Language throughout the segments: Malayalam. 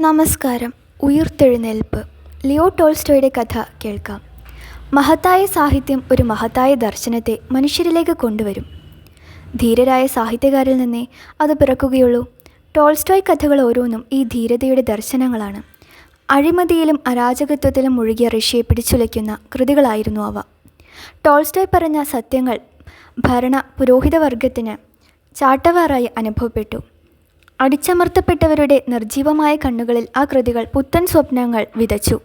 നമസ്കാരം. ഉയിർത്തെഴുന്നേൽപ്പ്. ലിയോ ടോൾസ്റ്റോയുടെ കഥ കേൾക്കാം. മഹത്തായ സാഹിത്യം ഒരു മഹത്തായ ദർശനത്തെ മനുഷ്യരിലേക്ക് കൊണ്ടുവരും. ധീരരായ സാഹിത്യകാരിൽ നിന്നേ അത് പിറക്കുകയുള്ളൂ. ടോൾസ്റ്റോയ് കഥകൾ ഓരോന്നും ഈ ധീരതയുടെ ദർശനങ്ങളാണ്. അഴിമതിയിലും അരാജകത്വത്തിലും മുഴുകിയ റഷ്യയെ പിടിച്ചുലയ്ക്കുന്ന കൃതികളായിരുന്നു അവ. ടോൾസ്റ്റോയ് പറഞ്ഞ സത്യങ്ങൾ ഭരണ പുരോഹിതവർഗത്തിന് ചാട്ടവാറായി അനുഭവപ്പെട്ടു. അടിച്ചമർത്തപ്പെട്ടവരുടെ നിർജീവമായ കണ്ണുകളിൽ ആ കൃതികൾ പുത്തൻ സ്വപ്നങ്ങൾ വിതച്ചു.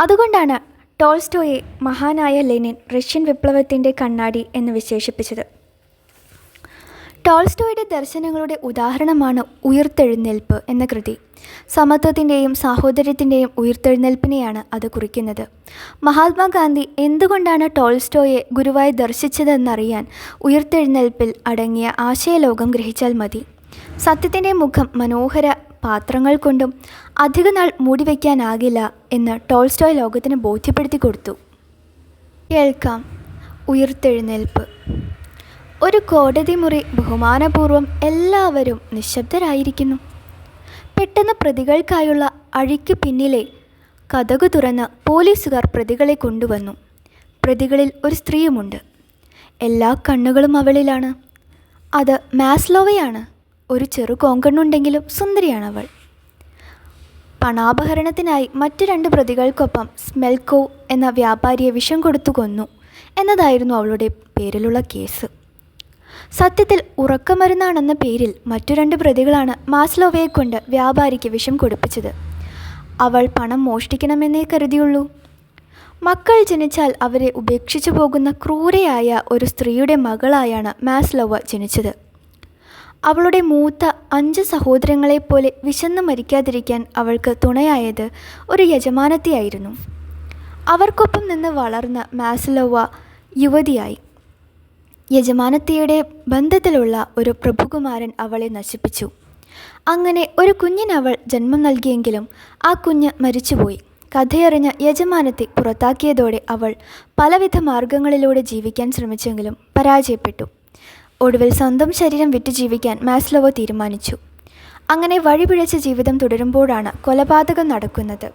അതുകൊണ്ടാണ് ടോൾസ്റ്റോയെ മഹാനായ ലെനിൻ റഷ്യൻ വിപ്ലവത്തിന്റെ കണ്ണാടി എന്ന് വിശേഷിപ്പിച്ചത്. ടോൾസ്റ്റോയുടെ ദർശനങ്ങളുടെ ഉദാഹരണമാണ് ഉയർത്തെഴുന്നേൽപ്പ് എന്ന കൃതി. സമത്വത്തിന്റെയും സാഹോദര്യത്തിന്റെയും ഉയർത്തെഴുന്നേൽപ്പിനെയാണ് അത് കുറിക്കുന്നത്. മഹാത്മാഗാന്ധി എന്തുകൊണ്ടാണ് ടോൾസ്റ്റോയെ ഗുരുവായി ദർശിച്ചതെന്നറിയാൻ ഉയർത്തെഴുന്നേൽപ്പിൽ അടങ്ങിയ ആശയലോകം ഗ്രഹിച്ചാൽ മതി? സത്യത്തിന്റെ മുഖം മനോഹര പാത്രങ്ങൾ കൊണ്ടും അധികനാൾ മൂടിവെക്കാനാകില്ല എന്ന് ടോൾസ്റ്റോയ് ലോകത്തിന് ബോധ്യപ്പെടുത്തി കൊടുത്തു. കേൾക്കാം ഉയർത്തെഴുന്നേൽപ്പ്. ഒരു കോടതി മുറി ബഹുമാനപൂർവം എല്ലാവരും നിശബ്ദരായിരിക്കുന്നു. പെട്ടെന്ന് പ്രതികൾക്കായുള്ള അഴിക്ക് പിന്നിലെ കഥകു തുറന്ന് പോലീസുകാർ പ്രതികളെ കൊണ്ടുവന്നു. പ്രതികളിൽ ഒരു സ്ത്രീയുമുണ്ട്. എല്ലാ കണ്ണുകളും അവളിലാണ്. അത് മാസ്ലോവയാണ്. ഒരു ചെറു കോങ്കണ്ണുണ്ടെങ്കിലും സുന്ദരിയാണ് അവൾ പണാപഹരണത്തിനായി മറ്റു രണ്ട് പ്രതികൾക്കൊപ്പം സ്മെൽക്കോ എന്ന വ്യാപാരിയെ വിഷം കൊടുത്തു കൊന്നു എന്നതായിരുന്നു അവളുടെ പേരിലുള്ള കേസ്. സത്യത്തിൽ ഉറക്കമരുന്നാണെന്ന പേരിൽ മറ്റു രണ്ട് പ്രതികളാണ് മാസ്ലോവയെ കൊണ്ട് വ്യാപാരിക്ക് വിഷം കൊടുപ്പിച്ചത്. അവൾ പണം മോഷ്ടിക്കണമെന്നേ കരുതിയുള്ളൂ. മക്കൾ ജനിച്ചാൽ അവരെ ഉപേക്ഷിച്ചു പോകുന്ന ക്രൂരയായ ഒരു സ്ത്രീയുടെ മകളായാണ് മാസ്ലോവ ജനിച്ചത്. അവളുടെ മൂത്ത അഞ്ച് സഹോദരങ്ങളെപ്പോലെ വിശന്ന് മരിക്കാതിരിക്കാൻ അവൾക്ക് തുണയായത് ഒരു യജമാനത്തെയായിരുന്നു. അവർക്കൊപ്പം നിന്ന് വളർന്ന മാസ്ലോവ യുവതിയായി. യജമാനത്തിയുടെ ബന്ധത്തിലുള്ള ഒരു പ്രഭുകുമാരൻ അവളെ നശിപ്പിച്ചു. അങ്ങനെ ഒരു കുഞ്ഞിനവൾ ജന്മം നൽകിയെങ്കിലും ആ കുഞ്ഞ് മരിച്ചുപോയി. കഥയറിഞ്ഞ യജമാനത്തെ പുറത്താക്കിയതോടെ അവൾ പലവിധ മാർഗങ്ങളിലൂടെ ജീവിക്കാൻ ശ്രമിച്ചെങ്കിലും പരാജയപ്പെട്ടു. ഒടുവിൽ സ്വന്തം ശരീരം വിറ്റ് ജീവിക്കാൻ മാസ്ലോവോ തീരുമാനിച്ചു. അങ്ങനെ വഴിപിഴച്ച ജീവിതം തുടരുമ്പോഴാണ് കൊലപാതകം നടക്കുന്നത്.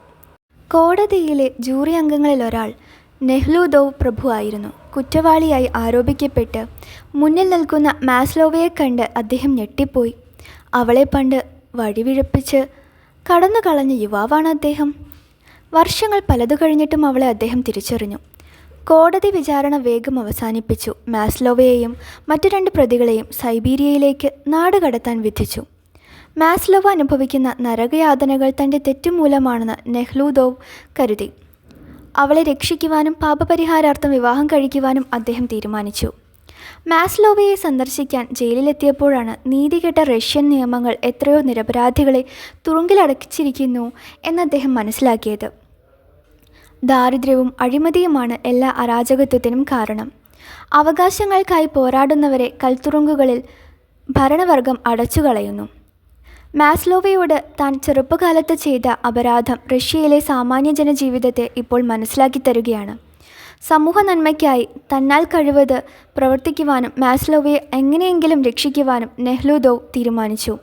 കോടതിയിലെ ജൂറി അംഗങ്ങളിൽ ഒരാൾ നെഹ്ലുദോവ് പ്രഭു ആയിരുന്നു. കുറ്റവാളിയായി ആരോപിക്കപ്പെട്ട് മുന്നിൽ നിൽക്കുന്ന മാസ്ലോവയെ കണ്ട് അദ്ദേഹം ഞെട്ടിപ്പോയി. അവളെ പണ്ട് വഴിവിഴപ്പിച്ച് കടന്നു കളഞ്ഞ യുവാവാണ് അദ്ദേഹം. വർഷങ്ങൾ പലതു കഴിഞ്ഞിട്ടും അവളെ അദ്ദേഹം തിരിച്ചറിഞ്ഞു. കോടതി വിചാരണ വേഗം അവസാനിപ്പിച്ചു. മാസ്ലോവയെയും മറ്റു രണ്ട് പ്രതികളെയും സൈബീരിയയിലേക്ക് നാടുകടത്താൻ വിധിച്ചു. മാസ്ലോവ അനുഭവിക്കുന്ന നരകയാതനകൾ തന്റെ തെറ്റുമൂലമാണെന്ന് നെഹ്ലൂദോവ് കരുതി. അവളെ രക്ഷിക്കുവാനും പാപപരിഹാരാർത്ഥം വിവാഹം കഴിക്കുവാനും അദ്ദേഹം തീരുമാനിച്ചു. മാസ്ലോവയെ സന്ദർശിക്കാൻ ജയിലിലെത്തിയപ്പോഴാണ് നീതികെട്ട റഷ്യൻ നിയമങ്ങൾ എത്രയോ നിരപരാധികളെ തുറുങ്കിലടച്ചിരിക്കുന്നു എന്ന് അദ്ദേഹം മനസ്സിലാക്കിയത്. ദാരിദ്ര്യവും അഴിമതിയുമാണ് എല്ലാ അരാജകത്വത്തിനും കാരണം. അവകാശങ്ങൾക്കായി പോരാടുന്നവരെ കൽത്തുറുങ്കുകളിൽ ഭരണവർഗം അടച്ചുകളയുന്നു. മാസ്ലോവയോട് താൻ ചെറുപ്പകാലത്ത് ചെയ്ത അപരാധം റഷ്യയിലെ സാമാന്യ ജനജീവിതത്തെ ഇപ്പോൾ മനസ്സിലാക്കി തരികയാണ്. സമൂഹ നന്മയ്ക്കായി തന്നാൽ കഴിവത് പ്രവർത്തിക്കുവാനും മാസ്ലോവയെ എങ്ങനെയെങ്കിലും രക്ഷിക്കുവാനും നെഹ്ലുദോവ് തീരുമാനിച്ചു.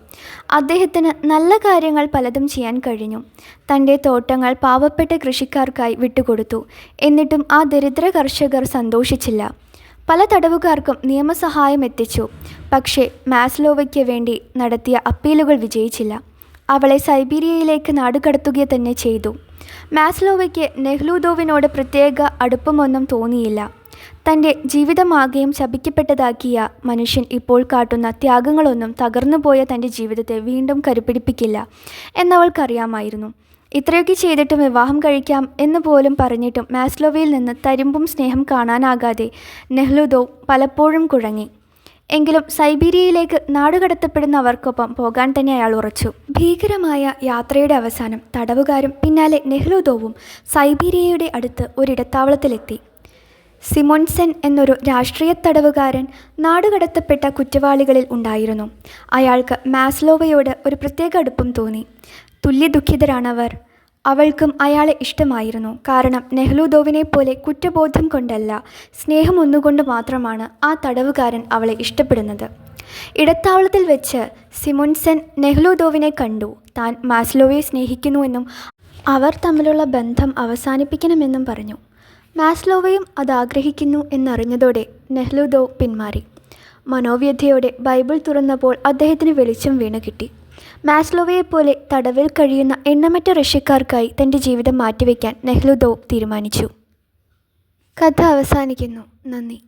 അദ്ദേഹത്തിന് നല്ല കാര്യങ്ങൾ പലതും ചെയ്യാൻ കഴിഞ്ഞു. തന്റെ തോട്ടങ്ങൾ പാവപ്പെട്ട കൃഷിക്കാർക്കായി വിട്ടുകൊടുത്തു. എന്നിട്ടും ആ ദരിദ്ര കർഷകർ സന്തോഷിച്ചില്ല. പല തടവുകാർക്കും നിയമസഹായം എത്തിച്ചു. പക്ഷേ മാസ്ലോവയ്ക്ക് വേണ്ടി നടത്തിയ അപ്പീലുകൾ വിജയിച്ചില്ല. അവളെ സൈബീരിയയിലേക്ക് നാടുകടത്തുക തന്നെ ചെയ്തു. മാസ്ലോവയ്ക്ക് നെഹ്ലൂദോവിനോട് പ്രത്യേക അടുപ്പമൊന്നും തോന്നിയില്ല. തന്റെ ജീവിതമാകെയും ശപിക്കപ്പെട്ടതാക്കിയ മനുഷ്യൻ ഇപ്പോൾ കാട്ടുന്ന ത്യാഗങ്ങളൊന്നും തകർന്നുപോയ തന്റെ ജീവിതത്തെ വീണ്ടും കരുപിടിപ്പിക്കില്ല എന്നവൾക്കറിയാമായിരുന്നു. ഇത്രയൊക്കെ ചെയ്തിട്ടും വിവാഹം കഴിക്കാം എന്ന് പോലും പറഞ്ഞിട്ടും മാസ്ലോവയിൽ നിന്ന് തരിമ്പും സ്നേഹം കാണാനാകാതെ നെഹ്ലുദോ പലപ്പോഴും കുഴങ്ങി. എങ്കിലും സൈബീരിയയിലേക്ക് നാടുകടത്തപ്പെടുന്നവർക്കൊപ്പം പോകാൻ തന്നെ അയാൾ ഉറച്ചു. ഭീകരമായ യാത്രയുടെ അവസാനം തടവുകാരും പിന്നാലെ നെഹ്ലുദോവും സൈബീരിയയുടെ അടുത്ത് ഒരിടത്താവളത്തിലെത്തി. സിമോൺസൻ എന്നൊരു രാഷ്ട്രീയ തടവുകാരൻ നാടുകടത്തപ്പെട്ട കുറ്റവാളികളിൽ ഉണ്ടായിരുന്നു. അയാൾക്ക് മാസ്ലോവയോട് ഒരു പ്രത്യേക അടുപ്പം തോന്നി. തുല്യ ദുഃഖിതരാണവർ അവൾക്കും അയാളെ ഇഷ്ടമായിരുന്നു. കാരണം നെഹ്ലുദോവിനെ പോലെ കുറ്റബോധം കൊണ്ടല്ല സ്നേഹം ഒന്നുകൊണ്ട് മാത്രമാണ് ആ തടവുകാരൻ അവളെ ഇഷ്ടപ്പെടുന്നത്. ഇടത്താവളത്തിൽ വെച്ച് സിമോൺസൻ നെഹ്ലുദോവിനെ കണ്ടു. താൻ മാസ്ലോവയെ സ്നേഹിക്കുന്നുവെന്നും അവർ തമ്മിലുള്ള ബന്ധം അവസാനിപ്പിക്കണമെന്നും പറഞ്ഞു. മാസ്ലോവയും അത് ആഗ്രഹിക്കുന്നു എന്നറിഞ്ഞതോടെ നെഹ്ലുദോവ് പിന്മാറി. മനോവ്യഥയോടെ ബൈബിൾ തുറന്നപ്പോൾ അദ്ദേഹത്തിന് വെളിച്ചം വീണ് കിട്ടി മാസ്ലോവയെപ്പോലെ തടവിൽ കഴിയുന്ന എണ്ണമറ്റ റഷ്യക്കാർക്കായി തന്റെ ജീവിതം മാറ്റിവെക്കാൻ നെഹ്ലുദോവ് തീരുമാനിച്ചു. കഥ അവസാനിക്കുന്നു. നന്ദി.